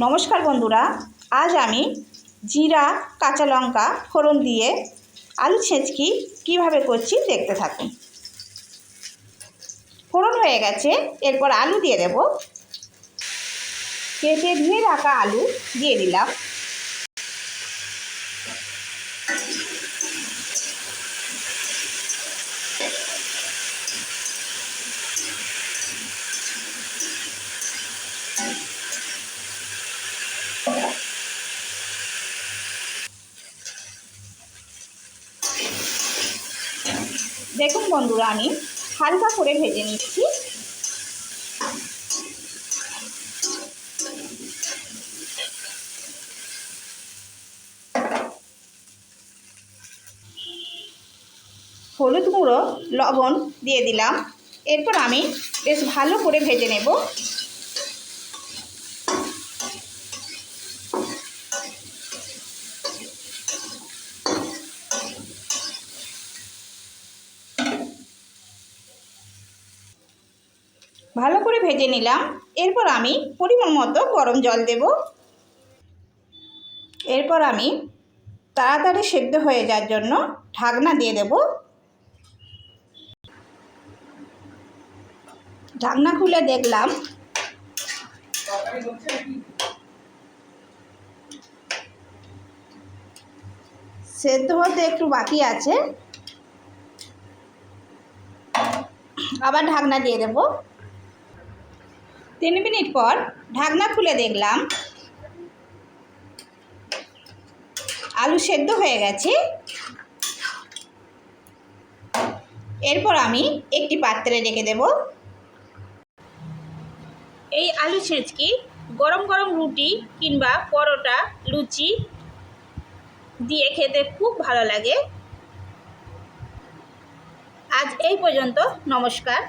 নমস্কার বন্ধুরা, আজ আমি জিরা, কাঁচা লঙ্কা ফোড়ন দিয়ে আলু ছেঁচকি কীভাবে করছি দেখতে থাকুন। ফোড়ন হয়ে গেছে, এরপর আলু দিয়ে দেব। কেটে ধুয়ে রাখা আলু দিয়ে দিলাম। দেখুন বন্ধুরা আমি হালকা করে ভেজে নিচ্ছি। হলুদ গুঁড়ো, লবণ দিয়ে দিলাম। এরপর আমি বেশ ভালো করে ভেজে নেব। ভালো করে ভেজে নিলাম। এরপর আমি পরিমাণ মতো গরম জল দেব। এরপর আমি তাড়াতাড়ি সেদ্ধ হয়ে যাওয়ার জন্য ঢাকনা দিয়ে দেব। ঢাকনা খুলে দেখলাম। সেদ্ধ হতে একটু বাকি আছে। আবার ঢাকনা দিয়ে দেব। তিন মিনিট পর ঢাকনা খুলে দেখলাম। আলু সেদ্ধ হয়ে গেছে। এরপর আমি একটি পাত্রে রেখে দেব। এই আলু ছেঁচকি গরম গরম রুটি কিংবা পরোটা, লুচি দিয়ে খেতে খুব ভালো লাগে। আজ এই পর্যন্ত, নমস্কার।